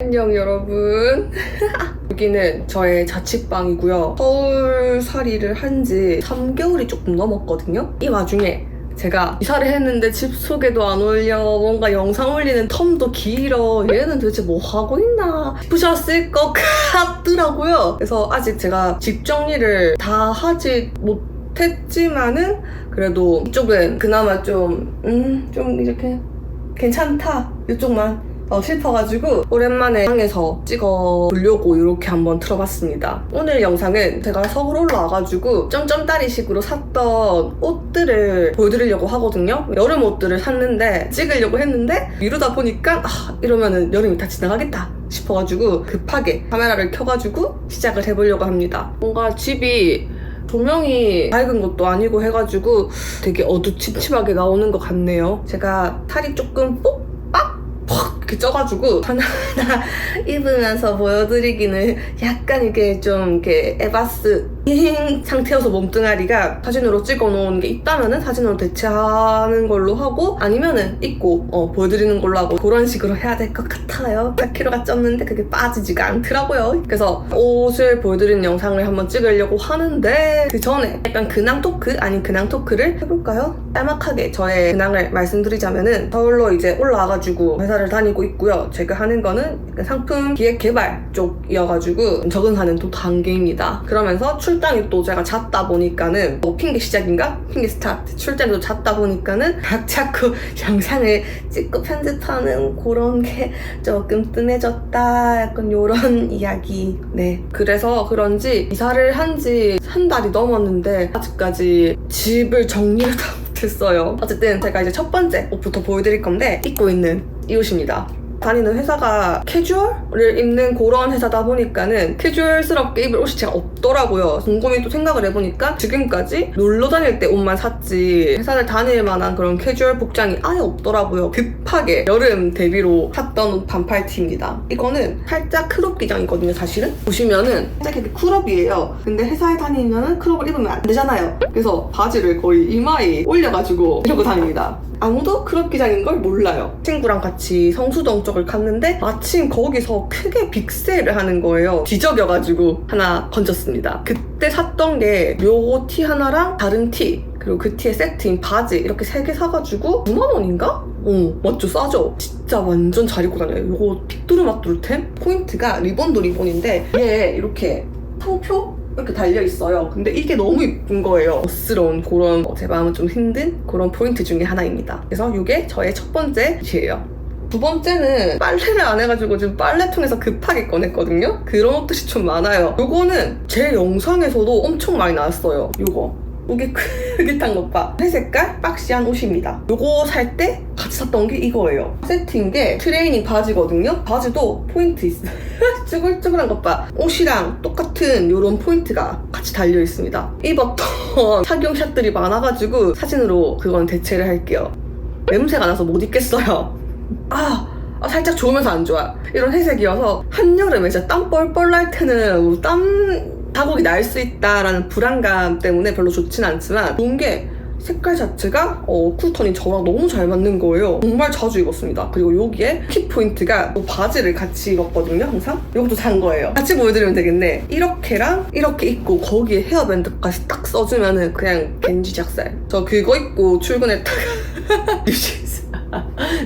안녕 여러분. 여기는 저의 자취방이고요. 서울살이를 한 지 3개월이 조금 넘었거든요. 이 와중에 제가 이사를 했는데 집 소개도 안 올려 뭔가 영상 올리는 텀도 길어. 얘는 도대체 뭐 하고 있나 싶으셨을 것 같더라고요. 그래서 아직 제가 집 정리를 다 하지 못했지만은 그래도 이쪽은 그나마 좀 음, 좀 이렇게 괜찮다. 이쪽만 어, 싶어가지고 오랜만에 방에서 찍어 보려고 이렇게 한번 틀어봤습니다. 오늘 영상은 제가 서울 올라와가지고 점점다리식으로 샀던 옷들을 보여드리려고 하거든요. 여름 옷들을 샀는데 찍으려고 했는데 미루다 보니까 아, 이러면은 여름이 다 지나가겠다 싶어가지고 급하게 카메라를 켜가지고 시작을 해보려고 합니다. 뭔가 집이 조명이 밝은 것도 아니고 해가지고 되게 어두침침하게 나오는 것 같네요. 제가 살이 조금 퍽 이렇게 쪄가지고 하나하나 입으면서 보여드리기는 약간 이게 좀 이렇게 에바스 잉 상태여서 몸뚱아리가 사진으로 찍어 놓은 게 있다면은 사진으로 대체하는 걸로 하고 아니면은 입고 어, 보여드리는 걸로 하고 그런 식으로 해야 될 것 같아요. 4kg가 쪘는데 그게 빠지지가 않더라고요. 그래서 옷을 보여드리는 영상을 한번 찍으려고 하는데 그 전에 약간 근황 토크? 아닌 근황 토크를 해볼까요? 짤막하게 저의 근황을 말씀드리자면은 서울로 이제 올라와가지고 회사를 다니고 있고요. 제가 하는 거는 상품 기획 개발 쪽이어가지고 적응하는 또 단계입니다. 그러면서 출 장이 또 제가 잦다 보니까는 뭐 핑계 시작인가? 핑계 스타트. 출장이 또 잦다 보니까는 막 자꾸 영상을 찍고 편집하는 그런 게 조금 뜸해졌다. 약간 요런 이야기. 네. 그래서 그런지 이사를 한 지 한 달이 넘었는데 아직까지 집을 정리를 다 못했어요. 어쨌든 제가 이제 첫 번째 옷부터 보여드릴 건데 입고 있는 이 옷입니다 다니는 회사가 캐주얼을 입는 그런 회사다 보니까는 캐주얼스럽게 입을 옷이 제가 없더라고요. 곰곰이 또 생각을 해보니까 지금까지 놀러 다닐 때 옷만 샀지 회사를 다닐 만한 그런 캐주얼 복장이 아예 없더라고요. 급하게 여름 대비로 샀던 옷 반팔 티입니다. 이거는 살짝 크롭 기장이거든요, 사실은. 보시면은 살짝 이렇게 크롭이에요. 근데 회사에 다니면은 크롭을 입으면 안 되잖아요. 그래서 바지를 거의 이마에 올려가지고 이러고 다닙니다. 아무도 크롭 기장인 걸 몰라요. 친구랑 같이 성수동 쪽을 갔는데 마침 거기서 크게 빅세일을 하는 거예요. 뒤적여가지고 하나 건졌습니다. 그때 샀던 게요티 하나랑 다른 티 그리고 그 티의 세트인 바지 이렇게 세 개 사가지고 9만 원인가? 어 맞죠 싸죠? 진짜 완전 잘 입고 다녀요. 요거 픽두루마뚜루템 포인트가 리본도 리본인데 얘 이렇게 상표 이렇게 달려 있어요. 근데 이게 너무 이쁜 거예요. 멋스러운 그런 어, 제 마음은 좀 힘든 그런 포인트 중에 하나입니다. 그래서 이게 저의 첫 번째 옷이에요. 두 번째는 빨래를 안 해가지고 지금 빨래통에서 급하게 꺼냈거든요. 그런 옷들이 좀 많아요. 요거는 제 영상에서도 엄청 많이 나왔어요. 요거. 이게 크깃한 것 봐. 회색깔 박시한 옷입니다. 요거 살 때 같이 샀던 게 이거예요. 세트인 게 트레이닝 바지거든요. 바지도 포인트 있어요. 쭈글쭈글한 것 봐. 옷이랑 똑같은 요런 포인트가 같이 달려 있습니다. 입었던 착용샷들이 많아가지고 사진으로 그건 대체를 할게요. 냄새가 나서 못 입겠어요. 아, 아, 살짝 좋으면서 안 좋아. 이런 회색이어서 한여름에 진짜 땀 뻘뻘 날 때는 뭐땀 자국이 날 수 있다라는 불안감 때문에 별로 좋진 않지만 좋은 게 색깔 자체가 어, 쿨톤이 저랑 너무 잘 맞는 거예요. 정말 자주 입었습니다. 그리고 여기에 키 포인트가 또 바지를 같이 입었거든요, 항상. 이것도 산 거예요. 같이 보여드리면 되겠네. 이렇게랑 이렇게 입고 거기에 헤어밴드까지 딱 써주면은 그냥 겐지 작살. 저 그거 입고 출근했다가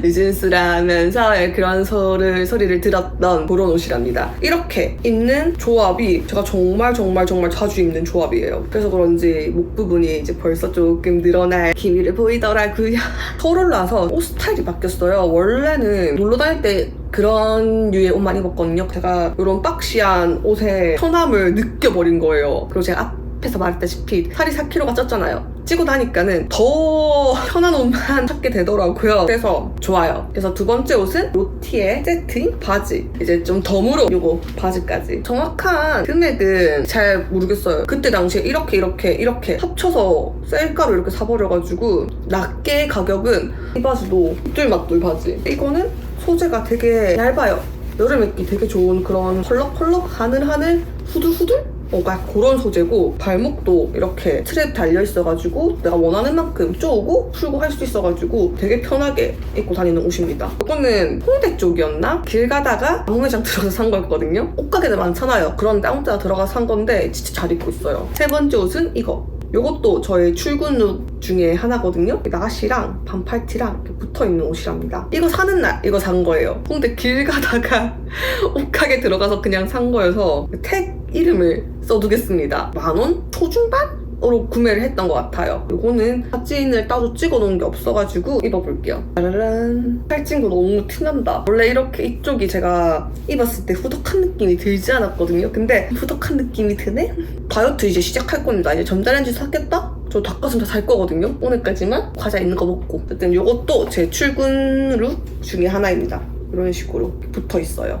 뉴진스 뉴진스라면서 그런 소를, 소리를 들었던 그런 옷이랍니다. 이렇게 입는 조합이 제가 정말 정말 정말 자주 입는 조합이에요. 그래서 그런지 목 부분이 이제 벌써 조금 늘어날 기미를 보이더라고요. 서울 올라서 옷 스타일이 바뀌었어요. 원래는 놀러 다닐 때 그런 류의 옷만 입었거든요. 제가 이런 박시한 옷에 편함을 느껴버린 거예요. 그리고 제가 앞에서 말했다시피 살이 4kg가 쪘잖아요. 찌고 나니까는 더 편한 옷만 찾게 되더라고요. 그래서 좋아요. 그래서 두 번째 옷은 로티의 세트인 바지. 이제 좀 덤으로 요거 바지까지. 정확한 금액은 잘 모르겠어요. 그때 당시에 이렇게 이렇게 이렇게 합쳐서 셀가로 이렇게 사버려가지고 낮게 가격은 이 바지도 뚫맞돌 바지. 이거는 소재가 되게 얇아요. 여름 입기 되게 좋은 그런 펄럭펄럭 하늘하늘 후들후들 뭔가 그런 소재고 발목도 이렇게 트랩 달려 있어가지고 내가 원하는 만큼 쪼고 풀고 할 수 있어가지고 되게 편하게 입고 다니는 옷입니다. 이거는 홍대 쪽이었나? 길 가다가 방매장 들어가서 산 거였거든요. 옷가게들 많잖아요. 그런데 아무 데나 들어가서 산 건데 진짜 잘 입고 있어요. 세 번째 옷은 이거. 이것도 저의 출근 룩 중에 하나거든요. 나시랑 반팔티랑 이렇게 붙어 있는 옷이랍니다. 이거 사는 날 이거 산 거예요. 홍대 길 가다가 옷가게 들어가서 그냥 산 거여서 택 이름을 써두겠습니다. 만원? 초중반 으로 구매를 했던 것 같아요. 이거는 사진을 따로 찍어 놓은 게 없어가지고 입어볼게요. 짜라란. 팔찐거 너무 티난다. 원래 이렇게 이쪽이 제가 입었을 때 후덕한 느낌이 들지 않았거든요. 근데 후덕한 느낌이 드네? 다이어트 이제 시작할 겁니다. 이제 전자레인지 샀겠다? 저 닭가슴살 살 거거든요. 오늘까지만 과자 있는 거 먹고. 어쨌든 이것도 제 출근 룩 중에 하나입니다. 이런 식으로 붙어 있어요.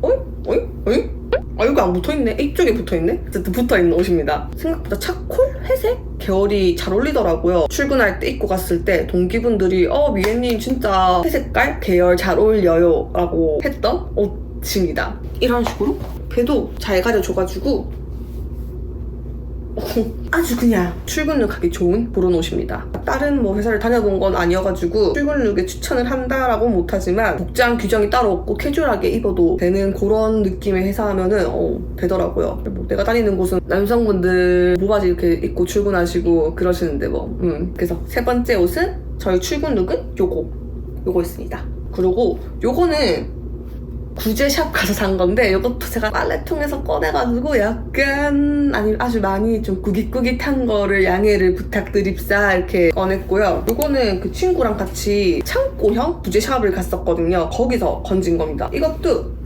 어이? 어이? 어이? 아 여기 안 붙어있네. 이쪽에 붙어있네? 어쨌든 붙어있는 옷입니다. 생각보다 차콜? 회색? 계열이 잘 어울리더라고요. 출근할 때 입고 갔을 때 동기분들이 어 미애님 진짜 회색깔? 계열 잘 어울려요. 라고 했던 옷입니다. 이런 식으로? 배도 잘 가려줘가지고 아주 그냥 출근룩 하기 좋은 그런 옷입니다. 다른 뭐 회사를 다녀본 건 아니어가지고 출근룩에 추천을 한다라고 못하지만 복장 규정이 따로 없고 캐주얼하게 입어도 되는 그런 느낌의 회사 하면은 어, 되더라고요. 뭐 내가 다니는 곳은 남성분들 모바지 이렇게 입고 출근하시고 그러시는데 뭐 음. 그래서 세 번째 옷은 저희 출근룩은 요거 요거 있습니다. 그리고 요거는 구제샵 가서 산 건데 이것도 제가 빨래통에서 꺼내가지고 약간 아니 아주 많이 좀 꾸깃꾸깃한 거를 양해를 부탁드립사 이렇게 꺼냈고요. 이거는 그 친구랑 같이 창고형 구제샵을 갔었거든요. 거기서 건진 겁니다. 이것도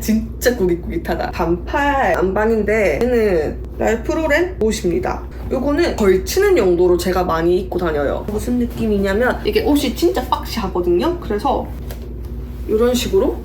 진짜 꾸깃꾸깃하다. 반팔 안반인데 얘는 랄프로렌 옷입니다. 요거는 걸치는 용도로 제가 많이 입고 다녀요. 무슨 느낌이냐면 이게 옷이 진짜 박시하거든요. 그래서 이런 식으로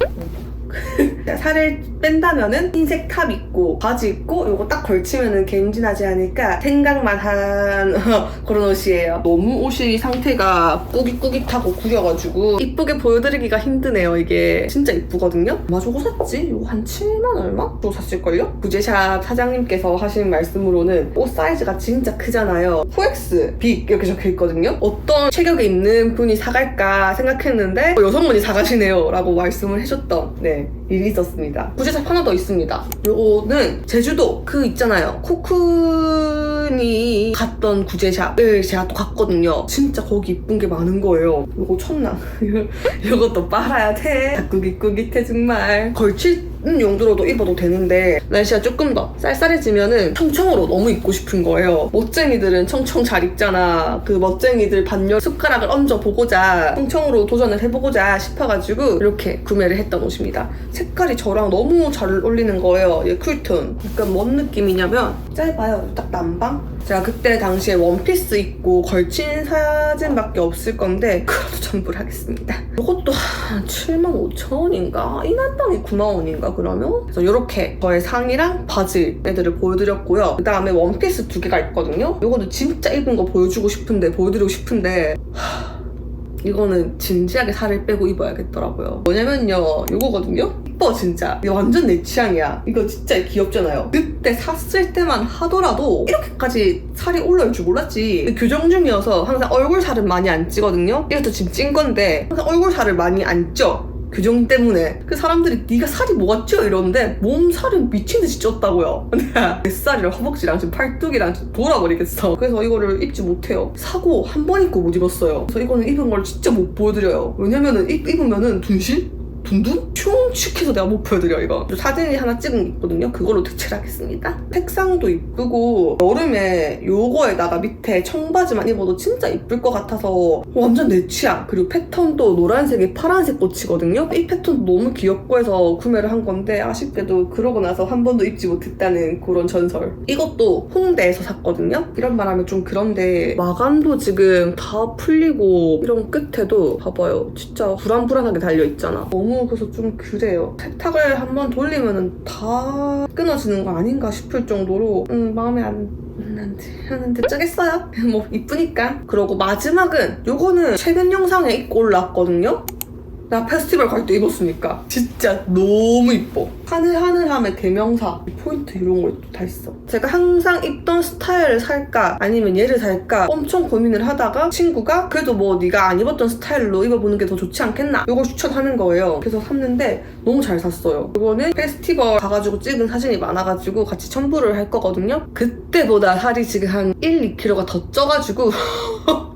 살을 뺀다면은 흰색 탑 입고 바지 입고 요거 딱 걸치면은 갬진하지 않을까 생각만 한 그런 옷이에요. 너무 옷이 상태가 꾸깃꾸깃하고 구겨가지고 이쁘게 보여드리기가 힘드네요. 이게 진짜 이쁘거든요. 얼마 주고 샀지? 이거 한 7만 얼마? 주고 샀을걸요? 구제샵 사장님께서 하신 말씀으로는 옷 사이즈가 진짜 크잖아요. 4X, 빅 이렇게 적혀있거든요. 어떤 체격에 있는 분이 사갈까 생각했는데 어, 여성분이 사가시네요 라고 말씀을 해줬던 네 일이 있었습니다. 구제샵 하나 더 있습니다. 요거는 제주도 그 있잖아요. 코쿤이 갔던 구제샵을 제가 또 갔거든요. 진짜 거기 이쁜 게 많은 거예요. 요거 첫남. 요것도 빨아야 돼. 꾸깃꾸깃해 정말. 걸치는 용도로도 입어도 되는데 날씨가 조금 더 쌀쌀해지면은 청청으로 너무 입고 싶은 거예요. 멋쟁이들은 청청 잘 입잖아. 그 멋쟁이들 반열 숟가락을 얹어 보고자 청청으로 도전을 해보고자 싶어가지고 이렇게 구매를 했던 옷입니다. 색깔이 저랑 너무 잘 어울리는 거예요. 얘 쿨톤. 약간 뭔 느낌이냐면 짧아요. 딱 남방? 제가 그때 당시에 원피스 입고 걸친 사진밖에 없을 건데 그것도 전부를 하겠습니다. 이것도 한 7만 5천 원인가? 인한당이 9만 원인가 그러면? 그래서 이렇게 저의 상의랑 바지 애들을 보여드렸고요. 그 다음에 원피스 두 개가 있거든요. 이거도 진짜 입은 거 보여주고 싶은데 보여드리고 싶은데 이거는 진지하게 살을 빼고 입어야겠더라고요. 뭐냐면요, 이거거든요? 이뻐, 진짜. 완전 내 취향이야. 이거 진짜 귀엽잖아요. 그때 샀을 때만 하더라도 이렇게까지 살이 올라올 줄 몰랐지. 교정 중이어서 항상 얼굴 살은 많이 안 찌거든요? 이것도 지금 찐 건데, 항상 얼굴 살을 많이 안 쪄. 교정 때문에 그 사람들이 네가 살이 뭐가 쪄 이러는데 몸 살은 미친 듯이 쪘다고요. 뱃살이랑 허벅지랑 지금 팔뚝이랑 지금 돌아버리겠어. 그래서 이거를 입지 못해요. 사고 한 번 입고 못 입었어요. 그래서 이거는 입은 걸 진짜 못 보여드려요. 왜냐면은 입, 입으면은 둔실? 둔둔? 흉측해서 내가 못 보여드려 이거. 사진이 하나 찍은 게 있거든요. 그걸로 대체를 하겠습니다. 색상도 이쁘고 여름에 요거에다가 밑에 청바지만 입어도 진짜 이쁠 것 같아서 완전 내 취향. 그리고 패턴도 노란색에 파란색 꽃이거든요. 이 패턴 너무 귀엽고 해서 구매를 한 건데 아쉽게도 그러고 나서 한 번도 입지 못했다는 그런 전설. 이것도 홍대에서 샀거든요. 이런 말 하면 좀 그런데 마감도 지금 다 풀리고 이런 끝에도 봐봐요. 진짜 불안불안하게 달려있잖아. 너무 그래서 좀 그래요. 세탁을 한번 돌리면 다 끊어지는 거 아닌가 싶을 정도로 음, 마음에 안 드는데 하는데 짜겠어요? 뭐 이쁘니까. 그리고 마지막은 요거는 최근 영상에 입고 올라왔거든요. 나 페스티벌 갈 때 입었으니까. 진짜 너무 이뻐. 하늘하늘함의 대명사 포인트 이런 거 다 있어. 제가 항상 입던 스타일을 살까 아니면 얘를 살까 엄청 고민을 하다가 친구가 그래도 뭐 네가 안 입었던 스타일로 입어보는 게 더 좋지 않겠나? 이걸 추천하는 거예요. 그래서 샀는데 너무 잘 샀어요. 이거는 페스티벌 가가지고 찍은 사진이 많아가지고 같이 첨부를 할 거거든요. 그때보다 살이 지금 한 1, 2kg가 더 쪄가지고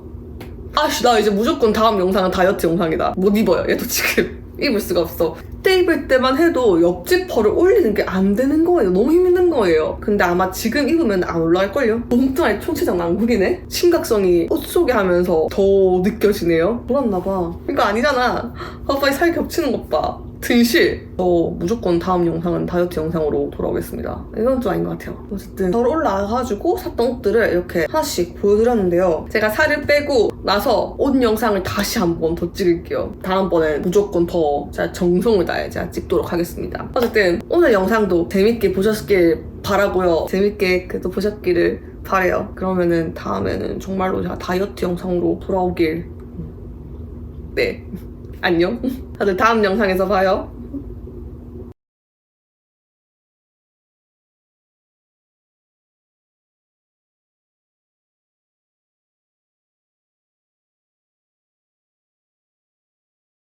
아씨 나 이제 무조건 다음 영상은 다이어트 영상이다. 못 입어요. 얘도 지금 입을 수가 없어. 그때 입을 때만 해도 옆집 펄을 올리는 게 안 되는 거예요. 너무 힘든 거예요. 근데 아마 지금 입으면 안 올라갈걸요? 몸뚱아리 총체적 난국이네? 심각성이 옷 속에 하면서 더 느껴지네요. 몰랐나봐. 이거 아니잖아. 아빠 살 겹치는 것봐 등실. 저 무조건 다음 영상은 다이어트 영상으로 돌아오겠습니다. 이건 좀 아닌 것 같아요. 어쨌든 서울 올라가가지고 샀던 옷들을 이렇게 하나씩 보여드렸는데요. 제가 살을 빼고 나서 옷 영상을 다시 한번 더 찍을게요. 다음번엔 무조건 더 제가 정성을 다해 제가 찍도록 하겠습니다. 어쨌든 오늘 영상도 재밌게 보셨길 바라고요. 재밌게 그래도 보셨기를 바래요. 그러면은 다음에는 정말로 제가 다이어트 영상으로 돌아오길. 네. 안녕 다들 다음 영상에서 봐요